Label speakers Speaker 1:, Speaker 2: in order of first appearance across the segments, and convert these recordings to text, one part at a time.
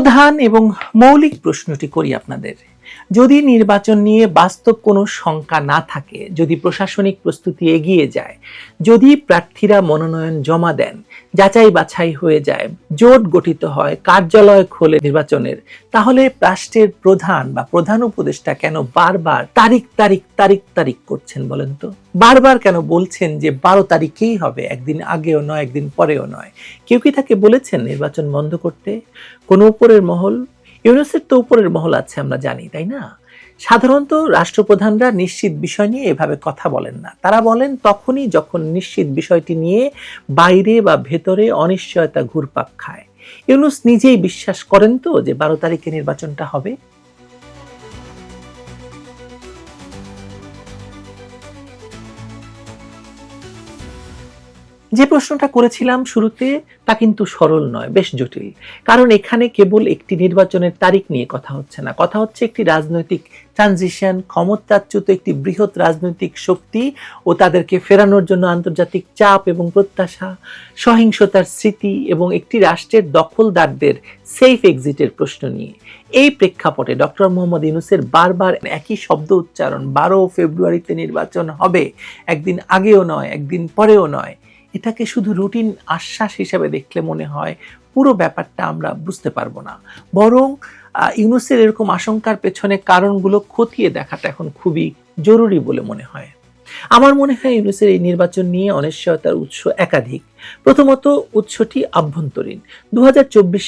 Speaker 1: প্রধান এবং মৌলিক প্রশ্নটি করি আপনাদের। যদি নির্বাচন নিয়ে বাস্তব কোনো শঙ্কা না থাকে, যদি প্রশাসনিক প্রস্তুতি এগিয়ে যায়, যদি প্রার্থীরা মনোনয়ন জমা দেন, যাচাই বাছাই হয়ে যায়, জোট গঠিত হয়, কার্যালয় খোলে নির্বাচনের, তাহলে রাষ্ট্রের প্রধান বা প্রধান উপদেষ্টা কেন বারবার তারিখ তারিখ তারিখ তারিখ করছেন বলেন তো? বারবার কেন বলছেন যে বারো তারিখেই হবে, একদিন আগেও নয়, একদিন পরেও নয়? কেউ কি তাকে বলেছেন নির্বাচন বন্ধ করতে? কোনো উপরের মহল ইউনুসের তো উপরের মহল আছে, আমরা জানি, তাই না? সাধারণত রাষ্ট্রপ্রধানরা নিশ্চিত বিষয় নিয়ে এভাবে কথা বলেন না। তারা বলেন, তখনই যখন নিশ্চিত বিষয়টি নিয়ে বাইরে বা ভেতরে অনিশ্চয়তা ঘুরপাক খায়। ইউনুস নিজেই বিশ্বাস করেন তো যে বারো তারিখে নির্বাচনটা হবে? যে প্রশ্নটা করেছিলাম শুরুতে, তা কিন্তু সরল নয়, বেশ জটিল। কারণ এখানে কেবল একটি নির্বাচনের তারিখ নিয়ে কথা হচ্ছে না। কথা হচ্ছে একটি রাজনৈতিক ট্রানজিশন ক্ষমতাচ্যুত একটি বৃহৎ রাজনৈতিক শক্তি ও তাদেরকে ফেরানোর জন্য আন্তর্জাতিক চাপ এবং প্রত্যাশা, সহিংসতার স্মৃতি এবং একটি রাষ্ট্রের দখলদারদের সেফ এক্সিটের প্রশ্ন নিয়ে। এই প্রেক্ষাপটে ডক্টর মোহাম্মদ ইউনুসের বারবার একই শব্দ উচ্চারণ, বারো ফেব্রুয়ারিতে নির্বাচন হবে, একদিন আগেও নয়, একদিন পরেও নয়। এটাকে শুধু রুটিন আশ্বাস হিসেবে দেখলে মনে হয় পুরো ব্যাপারটা আমরা বুঝতে পারব না। বরং ইউনুসের এরকম আশঙ্কার পেছনে কারণগুলো খতিয়ে দেখাটা এখন খুবই জরুরি বলে মনে হয়। আমার মনে হয় ইউনুসের এই নির্বাচন নিয়ে অনিশ্চয়তার উৎস একাধিক। প্রথমত, উৎসটি আভ্যন্তরীণ। দু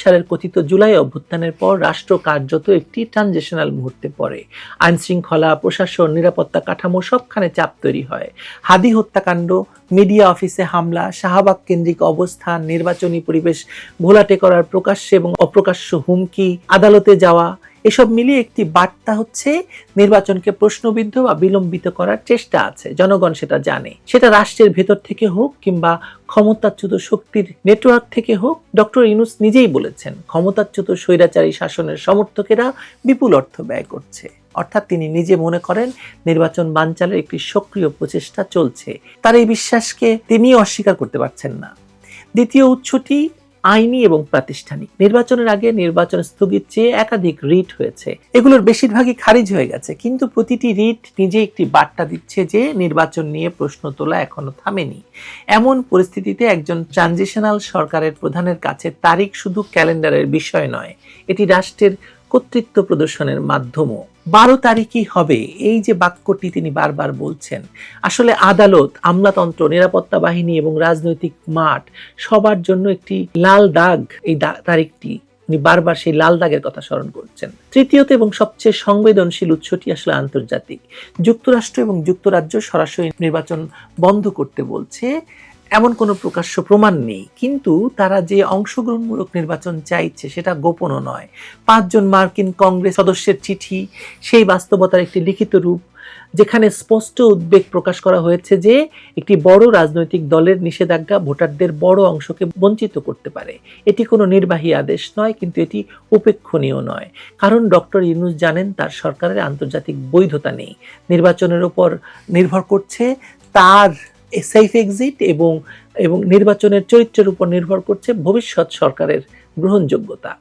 Speaker 1: সালের কথিত জুলাই অভ্যুত্থানের পর রাষ্ট্র কার্যত একটি ট্রানজিশনাল মুহূর্তে পড়ে। আইন শৃঙ্খলা প্রশাসন, নিরাপত্তা কাঠামো সবখানে চাপ তৈরি হয়। হাদি হত্যাকাণ্ড, মিডিয়া অফিসে হামলা শাহবাগ কেন্দ্রিক অবস্থান, নির্বাচনী পরিবেশ ঘোলাটে করার প্রকাশ্যে এবং অপ্রকাশ্য হুমকি, আদালতে যাওয়া এসব মিলিয়ে একটি বার্তা হচ্ছে, নির্বাচনকে প্রশ্নবিদ্ধ বা বিলম্বিত করার চেষ্টা আছে। জনগণ সেটা জানে। সেটা রাষ্ট্রের ভেতর থেকে হোক কিংবা ক্ষমতাচ্যুত শক্তির নেটওয়ার্ক থেকে হোক, ডক্টর ইনুস নিজেই বলেছেন, ক্ষমতাচ্যুত স্বৈরাচারী শাসনের সমর্থকেরা বিপুল অর্থ ব্যয় করছে। অর্থাৎ তিনি নিজে মনে করেন, নির্বাচন বানচালের একটি সক্রিয় প্রচেষ্টা চলছে। তার এই বিশ্বাসকে তিনি অস্বীকার করতে পারছেন না। দ্বিতীয় উৎসটি আইনি এবং প্রাতিষ্ঠানিক। নির্বাচনের আগে নির্বাচন স্থগিত চেয়ে একাধিক রিট হয়েছে। এগুলোর বেশিরভাগই খারিজ হয়ে গেছে, কিন্তু প্রতিটি রিট নিজে একটি বার্তা দিচ্ছে যে নির্বাচন নিয়ে প্রশ্ন তোলা এখনও থামেনি। এমন পরিস্থিতিতে একজন ট্রানজিশনাল সরকারের প্রধানের কাছে তারিখ শুধু ক্যালেন্ডারের বিষয় নয়, এটি রাষ্ট্রের কর্তৃত্ব প্রদর্শনের মাধ্যমও। বারো তারিখই হবে। এই যে বাক্যটি তিনি বারবার বলছেন, আসলে আদালত, আমলাতন্ত্র, নিরাপত্তা বাহিনী এবং রাজনৈতিক মাঠ সবার জন্য একটি লাল দাগ এই তারিখটি। উনি বারবার সেই লাল দাগের কথা স্মরণ করছেন। তৃতীয়ত এবং সবচেয়ে সংবেদনশীল উৎসটি আসলে আন্তর্জাতিক। যুক্তরাষ্ট্র এবং যুক্তরাজ্য সরাসরি নির্বাচন বন্ধ করতে বলছে। এমন কোনো প্রকাশ্য প্রমাণ নেই। কিন্তু তারা যে অংশগ্রহণমূলক নির্বাচন চাইছে সেটা গোপনও নয়। পাঁচজন মার্কিন কংগ্রেস সদস্যের চিঠি, সেই বাস্তবতার একটি লিখিত রূপ, যেখানে স্পষ্ট উদ্বেগ প্রকাশ করা হয়েছে যে একটি বড় রাজনৈতিক দলের নিষেধাজ্ঞা ভোটারদের বড় অংশকে বঞ্চিত করতে পারে। এটি কোনো নির্বাহী আদেশ নয়, কিন্তু এটি উপেক্ষণীয় নয়। কারণ ডক্টর ইউনুস জানেন, তার সরকারের আন্তর্জাতিক বৈধতা নেই। নির্বাচনের উপর নির্ভর করছে তার সেফ এক্সিট এবং এবং নির্বাচনের চরিত্রের উপর নির্ভর করছে ভবিষ্যৎ সরকারের গ্রহণযোগ্যতা।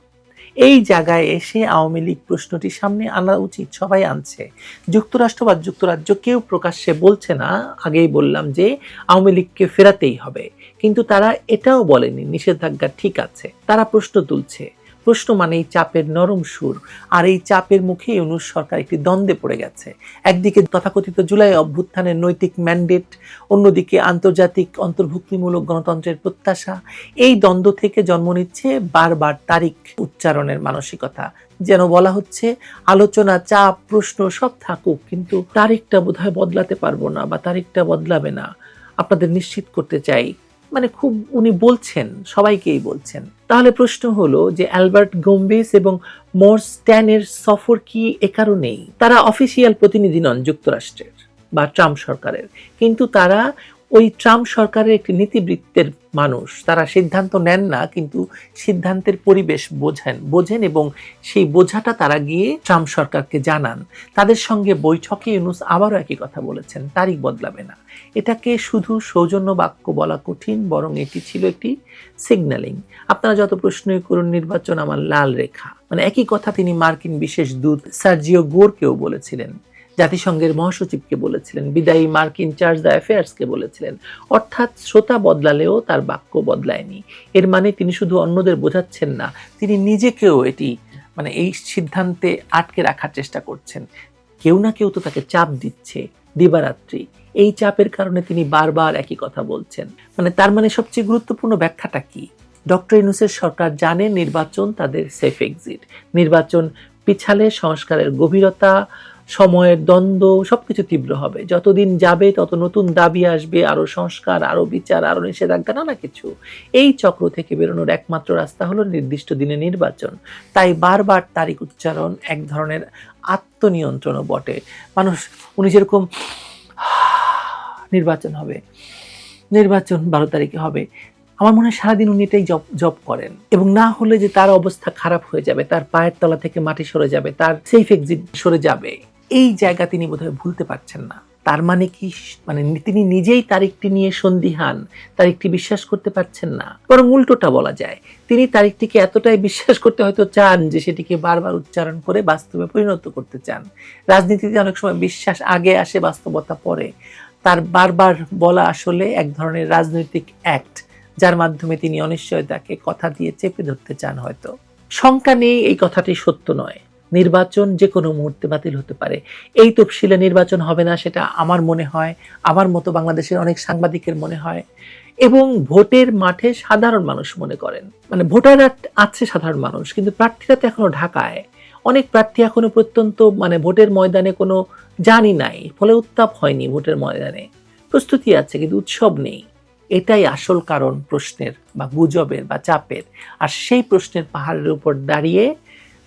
Speaker 1: এই জায়গায় এসে আওয়ামী লীগ প্রশ্নটি সামনে আনা উচিত, সবাই আনছে। যুক্তরাষ্ট্র বা যুক্তরাজ্য কেউ প্রকাশ্যে বলছে না, আগেই বললাম যে আওয়ামী লীগকে ফেরাতেই হবে। কিন্তু তারা এটাও বলেনি, নিষেধাজ্ঞা ঠিক আছে, তারা প্রশ্ন তুলছে। প্রশ্ন মানে এই চাপের নরম সুর। আর এই চাপের মুখে ইউনুস সরকার একটি দ্বন্দ্বে পড়ে গেছে। একদিকে তথাকথিত জুলাই অভ্যুত্থানের নৈতিক ম্যান্ডেট, অন্যদিকে আন্তর্জাতিক অন্তর্ভুক্তিমূলক গণতন্ত্রের প্রত্যাশা। এই দ্বন্দ্ব থেকে জন্ম নিচ্ছে বারবার তারিখ উচ্চারণের মানসিকতা। যেন বলা হচ্ছে, আলোচনা, চাপ, প্রশ্ন সব থাকুক, কিন্তু তারিখটা বোধহয় বদলাতে পারব না বা তারিখটা বদলাবে না। আপনাদের নিশ্চিত করতে চাই মানে খুব উনি বলছেন, সবাইকেই বলছেন। তাহলে প্রশ্ন হলো যে অ্যালবার্ট গোম্বেস এবং মোরস্ট্যানের সফর কি এ কারণেই? তারা অফিসিয়াল প্রতিনিধি নন যুক্তরাষ্ট্রের বা ট্রাম্প সরকারের। কিন্তু তারা ওই ট্রাম্প সরকারের একটি নীতিবৃত্তের মানুষ। তারা সিদ্ধান্ত নেন না, কিন্তু সিদ্ধান্তের পরিবেশ বোঝেন বোঝেন এবং সেই বোঝাটা তারা গিয়ে ট্রাম্প সরকারকে জানান। তাদের সঙ্গে বৈঠকে ইউনুস আবারও একই কথা বলেছেন, তারিখ বদলাবে না। এটাকে শুধু সৌজন্য বাক্য বলা কঠিন, বরং এটি ছিল একটি সিগন্যালিং আপনারা যত প্রশ্নই করুন, নির্বাচন আমার লাল রেখা। মানে একই কথা তিনি মার্কিন বিশেষ দূত সার্জিও গোরকেও বলেছিলেন। জাতিসংঘের মহাসচিবকে বলেছিলেন, বিদায়ী মার্কিন চার্জ দ্য অ্যাফেয়ার্সকে বলেছিলেন। অর্থাৎ শ্রোতা বদলালেও তার বাক্য বদলায়নি। এর মানে তিনি শুধু অন্যদের বোঝাচ্ছেন না, তিনি নিজেকেও এটি মানে এই সিদ্ধান্তে আটকে রাখার চেষ্টা করছেন। কেউ না কেউ তো তাকে চাপ দিচ্ছে দিবারাত্রি। এই চাপের কারণে তিনি বারবার একই কথা বলছেন। মানে তার মানে সবচেয়ে গুরুত্বপূর্ণ ব্যাখ্যাটা কি? ডক্টর ইনুসের সরকার জানে নির্বাচন তাদের সেফ এক্সিট। নির্বাচন পিছালে সংস্কারের গভীরতা সময়ের দ্বন্দ্ব, সবকিছু তীব্র হবে। যতদিন যাবে, তত নতুন দাবি আসবে, আরও সংস্কার, আরও বিচার, আরও নিষেধাজ্ঞা, নানা কিছু। এই চক্র থেকে বেরোনোর একমাত্র রাস্তা হলো নির্দিষ্ট দিনে নির্বাচন। তাই বারবার তারিখ উচ্চারণ এক ধরনের আত্মনিয়ন্ত্রণও বটে। মানুষ, উনি যেরকম, নির্বাচন হবে, নির্বাচন বারো তারিখে হবে। আমার মনে হয় সারাদিন উনি এটাই জব জব করেন। এবং না হলে যে তার অবস্থা খারাপ হয়ে যাবে, তার পায়ের তলা থেকে মাটি সরে যাবে, তার সেফ এক্সিট সরে যাবে। এই জায়গা তিনি বোধহয় ভুলতে পারছেন না। তার মানে কি? মানে তিনি নিজেই তারিখটি নিয়ে সন্দিহান তারিখটি বিশ্বাস করতে পারছেন না। বরং উল্টোটা বলা যায়, তিনি তারিখটিকে এতটাই বিশ্বাস করতে হয়তো চান যে সেটিকে বারবার উচ্চারণ করে বাস্তবে পরিণত করতে চান। রাজনীতিতে অনেক সময় বিশ্বাস আগে আসে, বাস্তবতা পরে। তার বারবার বলা আসলে এক ধরনের রাজনৈতিক অ্যাক্ট যার মাধ্যমে তিনি অনিশ্চয়তাকে কথা দিয়ে চেপে ধরতে চান হয়তো। শঙ্কা নেই এই কথাটি সত্য নয়। নির্বাচন যে কোনো মুহূর্তে বাতিল হতে পারে। এই তফসিলে নির্বাচন হবে না সেটা আমার মনে হয়, আমার মতো বাংলাদেশের অনেক সাংবাদিকের মনে হয় এবং ভোটের মাঠে সাধারণ মানুষ মনে করেন। মানে ভোটাররা আছে সাধারণ মানুষ, কিন্তু প্রার্থীরা তো এখনও ঢাকায়। অনেক প্রার্থী এখনও প্রত্যন্ত মানে ভোটের ময়দানে কোনো জানি নাই, ফলে উত্তাপ হয়নি ভোটের ময়দানে। প্রস্তুতি আছে, কিন্তু উৎসব নেই। এটাই আসল কারণ প্রশ্নের বা গুজবের বা চাপের। আর সেই প্রশ্নের পাহাড়ের উপর দাঁড়িয়ে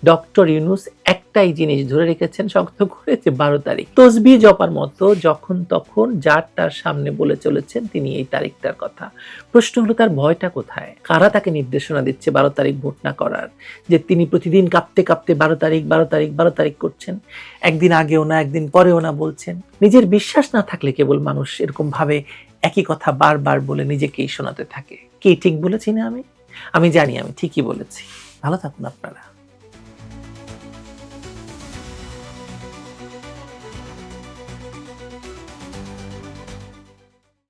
Speaker 1: ডক্টর ইউনুস একটাই জিনিস ধরে রেখেছেন শক্ত করে যে বারো তারিখ। তসবি জপার মতো যখন তখন যার তার সামনে বলে চলেছেন তিনি এই তারিখটার কথা। প্রশ্ন হলো, তার ভয়টা কোথায়? কারা তাকে নির্দেশনা দিচ্ছে বারো তারিখ ভোট না করার? যে তিনি প্রতিদিন কাঁপতে কাঁপতে বারো তারিখ বারো তারিখ বারো তারিখ করছেন? একদিন আগেও না, একদিন পরেও না বলছেন? নিজের বিশ্বাস না থাকলে কেবল মানুষ এরকম ভাবে একই কথা বারবার বলে নিজেকেই শোনাতে থাকে। কি ঠিক বলেছি না আমি? আমি জানি, আমি ঠিকই বলেছি। ভালো থাকুন আপনারা।